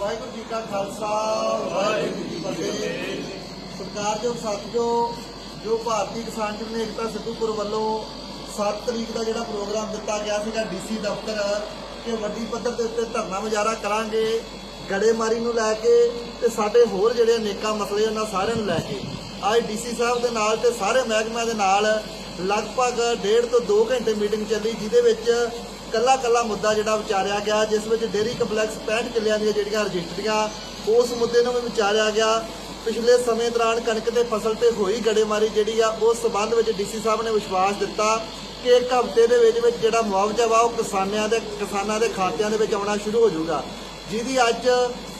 ਵਾਹਿਗੁਰੂ ਜੀ ਕਾ ਖਾਲਸਾ, ਵਾਹਿਗੁਰੂ ਜੀ ਕੀ ਫਤਿਹ। ਸਰਕਾਰਯੋਗ ਸਾਥੀਓ ਜੋ ਭਾਰਤੀ ਕਿਸਾਨ ਯੂਨੀਅਨ ਏਕਤਾ ਸਿੱਧੂਪੁਰ ਵੱਲੋਂ 7 ਤਰੀਕ ਦਾ ਜਿਹੜਾ ਪ੍ਰੋਗਰਾਮ ਦਿੱਤਾ ਗਿਆ ਸੀਗਾ ਡੀਸੀ ਦਫ਼ਤਰ, ਕਿ ਵੱਡੀ ਪੱਧਰ ਦੇ ਉੱਤੇ ਧਰਨਾ ਮੁਜ਼ਾਹਰਾ ਕਰਾਂਗੇ, ਗੜੇਮਾਰੀ ਨੂੰ ਲੈ ਕੇ ਤੇ ਸਾਡੇ ਹੋਰ ਜਿਹੜੇ ਅਨੇਕਾਂ ਮਸਲੇ ਉਹਨਾਂ ਸਾਰਿਆਂ ਨੂੰ ਲੈ ਕੇ। ਅੱਜ ਡੀਸੀ ਸਾਹਿਬ ਦੇ ਨਾਲ ਤੇ ਸਾਰੇ ਮਹਿਕਮਿਆਂ ਦੇ ਨਾਲ ਲਗਭਗ ਡੇਢ ਤੋਂ 2 ਘੰਟੇ ਮੀਟਿੰਗ ਚੱਲੀ, ਜਿਹਦੇ ਵਿੱਚ ਕੱਲਾ ਕੱਲਾ ਮੁੱਦਾ ਜਿਹੜਾ ਵਿਚਾਰਿਆ ਗਿਆ, ਜਿਸ ਵਿੱਚ ਡੇਰੀ ਕੰਪਲੈਕਸ 65 ਕਿੱਲਿਆਂ ਦੀਆਂ ਜਿਹੜੀਆਂ ਰਜਿਸਟਰੀਆਂ ਉਸ ਮੁੱਦੇ ਨੂੰ ਵੀ ਵਿਚਾਰਿਆ ਗਿਆ। ਪਿਛਲੇ ਸਮੇਂ ਦੌਰਾਨ ਕਣਕ ਦੇ ਫਸਲ ਤੇ ਹੋਈ ਗੜੇਮਾਰੀ ਜਿਹੜੀ ਆ, ਉਸ ਸਬੰਧ ਵਿੱਚ ਡੀਸੀ ਸਾਹਿਬ ਨੇ ਵਿਸ਼ਵਾਸ ਦਿੱਤਾ ਕਿ ਇੱਕ ਹਫ਼ਤੇ ਦੇ ਵਿੱਚ ਵਿੱਚ ਜਿਹੜਾ ਮੁਆਵਜ਼ਾ ਵਾ, ਉਹ ਕਿਸਾਨਾਂ ਦੇ ਕਿਸਾਨਾਂ ਦੇ ਖਾਤਿਆਂ ਦੇ ਵਿੱਚ ਆਉਣਾ ਸ਼ੁਰੂ ਹੋ ਜਾਊਗਾ। ਜਿਹਦੀ ਅੱਜ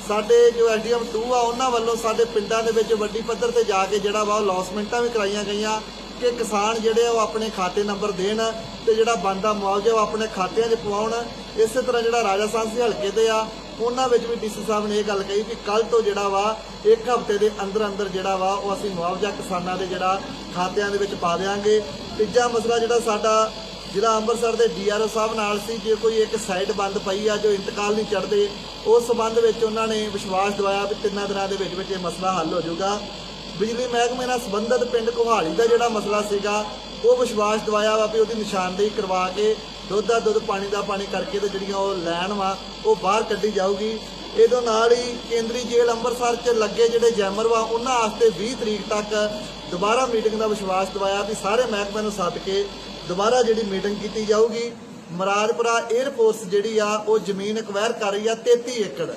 ਸਾਡੇ ਜੋ ਐਸਡੀਐਮ 2 ਆ, ਉਹਨਾਂ ਵੱਲੋਂ ਸਾਡੇ ਪਿੰਡਾਂ ਦੇ ਵਿੱਚ ਵੱਡੀ ਪੱਧਰ ਤੇ ਜਾ ਕੇ ਜਿਹੜਾ ਵਾ, ਉਹ ਲੌਸਮੈਂਟਾਂ ਵੀ ਕਰਾਈਆਂ ਗਈਆਂ। ਕਿ ਕਿਸਾਨ ਜਿਹੜੇ ਆ ਉਹ ਆਪਣੇ ਖਾਤੇ ਨੰਬਰ ਦੇਣ ਤੇ ਜਿਹੜਾ ਬੰਦਾ ਮੁਆਵਜ਼ਾ ਉਹ ਆਪਣੇ ਖਾਤਿਆਂ 'ਚ ਪਵਾਉਣ। ਇਸੇ ਤਰ੍ਹਾਂ ਜਿਹੜਾ ਰਾਜਾ ਸਾਂਸੀ ਹਲਕੇ ਦੇ ਆ, ਉਹਨਾਂ ਵਿੱਚ ਵੀ ਡੀਸੀ ਸਾਹਿਬ ਨੇ ਇਹ ਗੱਲ ਕਹੀ ਕਿ ਕੱਲ ਤੋਂ ਜਿਹੜਾ ਵਾ, ਇੱਕ ਹਫ਼ਤੇ ਦੇ ਅੰਦਰ ਅੰਦਰ ਜਿਹੜਾ ਵਾ, ਉਹ ਅਸੀਂ ਮੁਆਵਜ਼ਾ ਕਿਸਾਨਾਂ ਦੇ ਜਿਹੜਾ ਖਾਤਿਆਂ ਦੇ ਵਿੱਚ ਪਾ ਦੇਵਾਂਗੇ ਤੀਜਾ ਮਸਲਾ ਜਿਹੜਾ ਸਾਡਾ ਜ਼ਿਲ੍ਹਾ ਅੰਮ੍ਰਿਤਸਰ ਦੇ ਡੀਆਰਓ ਸਾਹਿਬ ਨਾਲ ਸੀ, ਜੇ ਕੋਈ ਇੱਕ ਸਾਈਡ ਬੰਦ ਪਈ ਆ ਜੋ ਇੰਤਕਾਲ ਨਹੀਂ ਚੜਦੇ ਉਸ ਸਬੰਧ ਵਿੱਚ ਉਹਨਾਂ ਨੇ ਵਿਸ਼ਵਾਸ ਦਿਵਾਇਆ ਵੀ ਤਿੰਨਾਂ ਦਿਨਾਂ ਦੇ ਵਿੱਚ ਵਿੱਚ ਇਹ ਮਸਲਾ ਹੱਲ ਹੋ ਜਾਊਗਾ। ਬਿਜਲੀ ਮਹਿਕਮੇ ਨਾਲ ਸੰਬੰਧਿਤ ਪਿੰਡ ਕੋਹਾਲੀ ਦਾ ਜਿਹੜਾ ਮਸਲਾ ਸੀਗਾ, ਉਹ ਵਿਸ਼ਵਾਸ ਦਿਵਾਇਆ ਵਾ ਵੀ ਉਹਦੀ ਨਿਸ਼ਾਨਦੇਹੀ ਕਰਵਾ ਕੇ ਦੁੱਧ ਦਾ ਦੁੱਧ, ਪਾਣੀ ਦਾ ਪਾਣੀ ਕਰਕੇ ਤੇ ਜਿਹੜੀਆਂ ਉਹ ਲੈਣ ਵਾ, ਉਹ ਬਾਹਰ ਕੱਢੀ ਜਾਊਗੀ। ਇਹਦੇ ਨਾਲ ਹੀ ਕੇਂਦਰੀ ਜੇਲ੍ਹ ਅੰਮ੍ਰਿਤਸਰ 'ਚ ਲੱਗੇ ਜਿਹੜੇ ਜੈਮਰ ਵਾ, ਉਹਨਾਂ ਵਾਸਤੇ 20 ਤਰੀਕ ਤੱਕ ਦੁਬਾਰਾ ਮੀਟਿੰਗ ਦਾ ਵਿਸ਼ਵਾਸ ਦਿਵਾਇਆ ਵੀ ਸਾਰੇ ਮਹਿਕਮਿਆਂ ਨੂੰ ਸੱਦ ਕੇ ਦੁਬਾਰਾ ਜਿਹੜੀ ਮੀਟਿੰਗ ਕੀਤੀ ਜਾਊਗੀ। ਮਰਾਜਪੁਰਾ 에ਅਰਫੋਰਸ ਜਿਹੜੀ ਆ, ਉਹ ਜ਼ਮੀਨ ਐਕਵਾਇਰ ਕਰ ਰਹੀ ਆ 33 ਏਕੜ।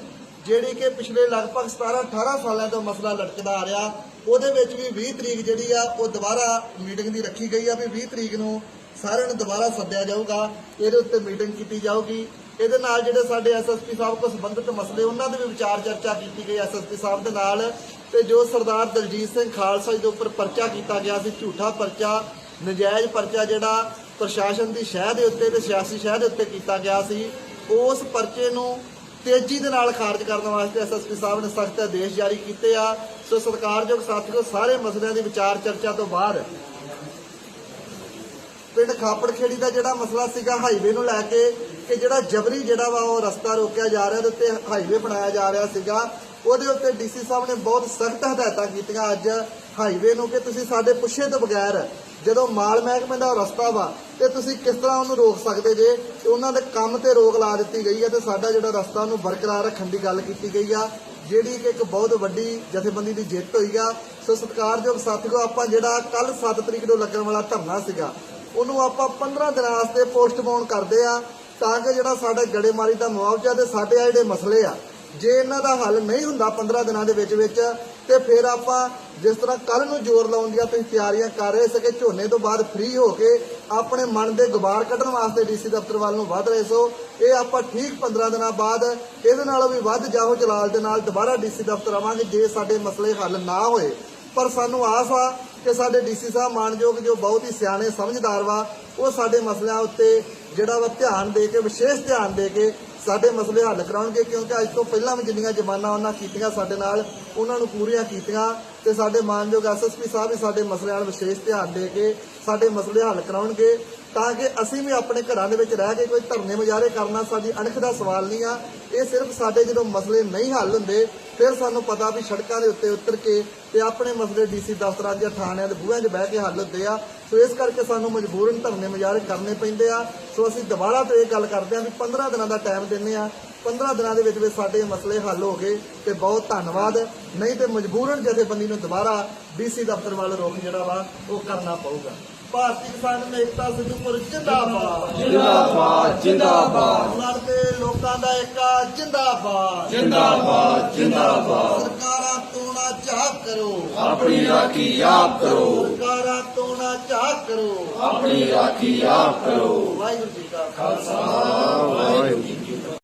ਜਿਹੜੀ ਕਿ ਪਿਛਲੇ ਲਗਭਗ 17 18 ਸਾਲਾਂ ਤੋਂ ਮਸਲਾ ਲਟਕਦਾ ਆ ਰਿਹਾ, ਉਹਦੇ ਵਿੱਚ ਵੀ 20 ਤਰੀਕ ਜਿਹੜੀ ਆ, ਉਹ ਦੁਬਾਰਾ ਮੀਟਿੰਗ ਦੀ ਰੱਖੀ ਗਈ ਆ ਵੀ 20 ਤਰੀਕ ਨੂੰ ਸਾਰਿਆਂ ਨੂੰ ਦੁਬਾਰਾ ਸੱਦਿਆ ਜਾਊਗਾ, ਇਹਦੇ ਉੱਤੇ ਮੀਟਿੰਗ ਕੀਤੀ ਜਾਊਗੀ। ਇਹਦੇ ਨਾਲ ਜਿਹੜੇ ਸਾਡੇ ਐਸਐਸਪੀ ਸਾਹਿਬ ਤੋਂ ਸੰਬੰਧਿਤ ਮਸਲੇ, ਉਹਨਾਂ ਦੇ ਵੀ ਵਿਚਾਰ ਚਰਚਾ ਕੀਤੀ ਗਈ ਐਸਐਸਪੀ ਸਾਹਿਬ ਦੇ ਨਾਲ, ਤੇ ਜੋ ਸਰਦਾਰ ਦਲਜੀਤ ਸਿੰਘ ਖਾਲਸਾ ਜੀ ਦੇ ਉੱਪਰ ਪਰਚਾ ਕੀਤਾ ਗਿਆ ਸੀ, ਝੂਠਾ ਪਰਚਾ, ਨਜਾਇਜ਼ ਪਰਚਾ ਜਿਹੜਾ ਪ੍ਰਸ਼ਾਸਨ ਦੀ ਸ਼ਹਿ ਦੇ ਉੱਤੇ ਤੇ ਸਿਆਸੀ ਸ਼ਹਿ ਦੇ ਉੱਤੇ ਕੀਤਾ ਗਿਆ ਸੀ, ਉਸ ਪਰਚੇ ਨੂੰ ਤੇਜ਼ੀ ਦੇ ਨਾਲ ਖਾਰਜ ਕਰਨ ਵਾਸਤੇ ਐਸਐਸਪੀ ਸਾਹਿਬ ਨੇ ਸਖਤ ਆਦੇਸ਼ ਜਾਰੀ ਕੀਤੇ ਆ। ਸੋ ਸਰਕਾਰਯੋਗ ਸਾਥੀਓ, ਸਾਰੇ ਮਸਲਿਆਂ ਦੀ ਵਿਚਾਰ ਚਰਚਾ ਤੋਂ ਬਾਅਦ ਪਿੰਡ ਖਾਪੜ ਖੇੜੀ ਦਾ ਜਿਹੜਾ ਮਸਲਾ ਸੀਗਾ ਹਾਈਵੇ ਨੂੰ ਲੈ ਕੇ, ਕਿ ਜਿਹੜਾ ਜਬਰੀ ਜਿਹੜਾ ਵਾ ਉਹ ਰਸਤਾ ਰੋਕਿਆ ਜਾ ਰਿਹਾ ਤੇ ਉੱਤੇ ਹਾਈਵੇ ਬਣਾਇਆ ਜਾ ਰਿਹਾ ਸੀਗਾ। ਉਹਦੇ ਉੱਤੇ ਡੀਸੀ ਸਾਹਿਬ ਨੇ ਬਹੁਤ ਸਖਤ ਹਦਾਇਤਾਂ ਕੀਤੀਆਂ ਅੱਜ ਹਾਈਵੇ ਨੂੰ, ਕਿ ਤੁਸੀਂ ਸਾਡੇ ਪੁੱਛੇ ਤੋਂ ਬਗੈਰ ਜਦੋਂ ਮਾਲ ਮਹਿਕਮੇ ਦਾ ਰਸਤਾ ਵਾ ਤੇ ਤੁਸੀਂ ਕਿਸ ਤਰ੍ਹਾਂ ਉਹਨੂੰ ਰੋਕ ਸਕਦੇ ਜੇ? ਤੇ ਉਹਨਾਂ ਦੇ ਕੰਮ ਤੇ ਰੋਕ ਲਾ ਦਿੱਤੀ ਗਈ ਹੈ ਤੇ ਸਾਡਾ ਜਿਹੜਾ ਰਸਤਾ ਉਹਨੂੰ ਬਰਕਰਾਰ ਰੱਖਣ ਦੀ ਗੱਲ ਕੀਤੀ ਗਈ ਆ। ਜਿਹੜੀ ਕਿ ਇੱਕ ਬਹੁਤ ਵੱਡੀ ਜਥੇਬੰਦੀ ਦੀ ਜਿੱਤ ਹੋਈ ਆ। ਸੋ ਸਤਿਕਾਰਯੋਗ ਸਾਥੀਓ, ਆਪਾਂ ਜਿਹੜਾ ਕੱਲ 7 ਤਰੀਕ ਨੂੰ ਲੱਗਣ ਵਾਲਾ ਧਰਨਾ ਸੀਗਾ, ਉਹਨੂੰ ਆਪਾਂ 15 ਦਿਨਾਂ ਵਾਸਤੇ ਪੋਸਟਪੋਨ ਕਰਦੇ ਆ ਤਾਂ ਕਿ ਜਿਹੜਾ ਸਾਡੇ ਗੜੇਮਾਰੀ ਦਾ ਮੁਆਵਜ਼ਾ ਤੇ ਸਾਡੇ ਆ ਜਿਹੜੇ ਮਸਲੇ ਆ ਜੇ ਇਹਨਾਂ ਦਾ ਹੱਲ ਨਹੀਂ ਹੁੰਦਾ 15 ਦਿਨਾਂ ਦੇ ਵਿੱਚ ਵਿੱਚ, ਤੇ ਫਿਰ ਆਪਾਂ ਜਿਸ ਤਰ੍ਹਾਂ ਕੱਲ ਨੂੰ ਜ਼ੋਰ ਲਾਉਣ ਦੀਆਂ ਤੁਸੀਂ ਤਿਆਰੀਆਂ ਕਰ ਰਹੇ ਸਕੇ ਝੋਨੇ ਤੋਂ ਬਾਅਦ ਫ੍ਰੀ ਹੋ ਕੇ ਆਪਣੇ ਮਨ ਦੇ ਗੁਬਾਰ ਕੱਢਣ ਵਾਸਤੇ ਡੀਸੀ ਦਫ਼ਤਰ ਵੱਲ ਨੂੰ ਵਧ ਰਹੇ ਸੋ, ਇਹ ਆਪਾਂ ਠੀਕ 15 ਦਿਨਾਂ ਬਾਅਦ ਇਹਦੇ ਨਾਲੋਂ ਵੀ ਵੱਧ ਜਾਹੋ ਜਲਾਲ ਦੇ ਨਾਲ ਦੁਬਾਰਾ ਡੀਸੀ ਦਫ਼ਤਰ ਆਵਾਂਗੇ ਜੇ ਸਾਡੇ ਮਸਲੇ ਹੱਲ ਨਾ ਹੋਏ। ਪਰ ਸਾਨੂੰ ਆਸ ਆ ਕਿ ਸਾਡੇ ਡੀਸੀ ਸਾਹਿਬ ਮਾਨਯੋਗ ਜੋ ਬਹੁਤ ਹੀ ਸਿਆਣੇ ਸਮਝਦਾਰ ਵਾ, ਉਹ ਸਾਡੇ ਮਸਲਿਆਂ ਉੱਤੇ ਜਿਹੜਾ ਵਾ ਧਿਆਨ ਦੇ ਕੇ, ਵਿਸ਼ੇਸ਼ ਧਿਆਨ ਦੇ ਕੇ ਸਾਡੇ ਮਸਲੇ ਹੱਲ ਕਰਾਉਣਗੇ, ਕਿਉਂਕਿ ਅੱਜ ਤੋਂ ਪਹਿਲਾਂ ਵੀ ਜਿੰਨੀਆਂ ਜ਼ਮਾਨਾ ਉਹਨਾਂ ਕੀਤੀਆਂ ਸਾਡੇ ਨਾਲ, ਉਹਨਾਂ ਨੂੰ ਪੂਰੀਆਂ ਕੀਤੀਆਂ ਤੇ ਸਾਡੇ ਮਾਨਯੋਗ ਐਸਐਸਪੀ ਸਾਹਿਬ ਵੀ ਸਾਡੇ ਮਸਲਿਆਂ ਵੱਲ ਵਿਸ਼ੇਸ਼ ਧਿਆਨ ਦੇ ਕੇ ਸਾਡੇ ਮਸਲੇ ਹੱਲ ਕਰਾਉਣਗੇ। ਤਾਂ ਕਿ ਅਸੀਂ ਵੀ ਆਪਣੇ ਘਰਾਂ ਦੇ ਵਿੱਚ ਰਹਿ ਕੇ ਕੋਈ ਧਰਨੇ ਮੁਜ਼ਾਹਰੇ ਕਰਨਾ ਸਾਡੀ ਅਣਖ ਦਾ ਸਵਾਲ ਨਹੀਂ ਆ। ਇਹ ਸਿਰਫ ਸਾਡੇ ਜਦੋਂ ਮਸਲੇ ਨਹੀਂ ਹੱਲ ਹੁੰਦੇ, ਫਿਰ ਸਾਨੂੰ ਪਤਾ ਵੀ ਸੜਕਾਂ ਦੇ ਉੱਤੇ ਉਤਰ ਕੇ ਤੇ ਆਪਣੇ ਮਸਲੇ ਡੀਸੀ ਦਫ਼ਤਰਾਂ ਜਾਂ ਥਾਣਿਆਂ ਦੇ ਬੂਹਿਆਂ 'ਚ ਬਹਿ ਕੇ ਹੱਲ ਹੁੰਦੇ ਆ। ਸੋ ਇਸ ਕਰਕੇ ਸਾਨੂੰ ਮਜਬੂਰਨ ਧਰਨੇ ਮੁਜ਼ਾਹਰੇ ਕਰਨੇ ਪੈਂਦੇ ਆ। ਸੋ ਅਸੀਂ ਦੁਬਾਰਾ ਤੋਂ ਇਹ ਗੱਲ ਕਰਦੇ ਆ ਵੀ 15 ਦਿਨਾਂ ਦਾ ਟਾਈਮ ਦਿੰਨੇ ਆ 15 ਦਿਨਾਂ ਦੇ ਵਿੱਚ ਵਿੱਚ ਸਾਡੇ ਮਸਲੇ ਹੱਲ ਹੋ ਗਏ ਤੇ ਬਹੁਤ ਧੰਨਵਾਦ। ਨਹੀਂ ਤੇ ਮਜਬੂਰਨ ਜਥੇਬੰਦੀ ਨੂੰ ਦੁਬਾਰਾ ਡੀਸੀ ਦਫ਼ਤਰ ਵੱਲ ਰੁਖ ਜਿਹੜਾ ਵਾ, ਉਹ ਕਰਨਾ ਪਊਗਾ। ਭਾਰਤੀ ਕਿਸਾਨ ਏਕਤਾ ਸਿੱਧੂਪੁਰ ਜਿੰਦਾਬਾਦ। ਜਿੰਦਾਬਾਦ ਜਿੰਦਾਬਾਦ। ਲੜਦੇ ਲੋਕਾਂ ਦਾ ਏਕਾ ਜਿੰਦਾਬਾਦ। ਜਿੰਦਾਬਾਦ ਜਿੰਦਾਬਾਦ। ਸਰਕਾਰਾਂ ਤੋਂ ਨਾ ਚਾਹ ਕਰੋ। ਆਪਣੀ ਰਾਖੀ ਆਪ ਕਰੋ। ਸਰਕਾਰਾਂ ਤੋਂ ਨਾ ਚਾਹ ਕਰੋ। ਆਪਣੀ ਰਾਖੀ ਆਪ ਕਰੋ। ਵਾਹਿਗੁਰੂ ਜੀ ਕਾ ਖਾਲਸਾ। ਵਾਹਿਗੁਰੂ ਜੀ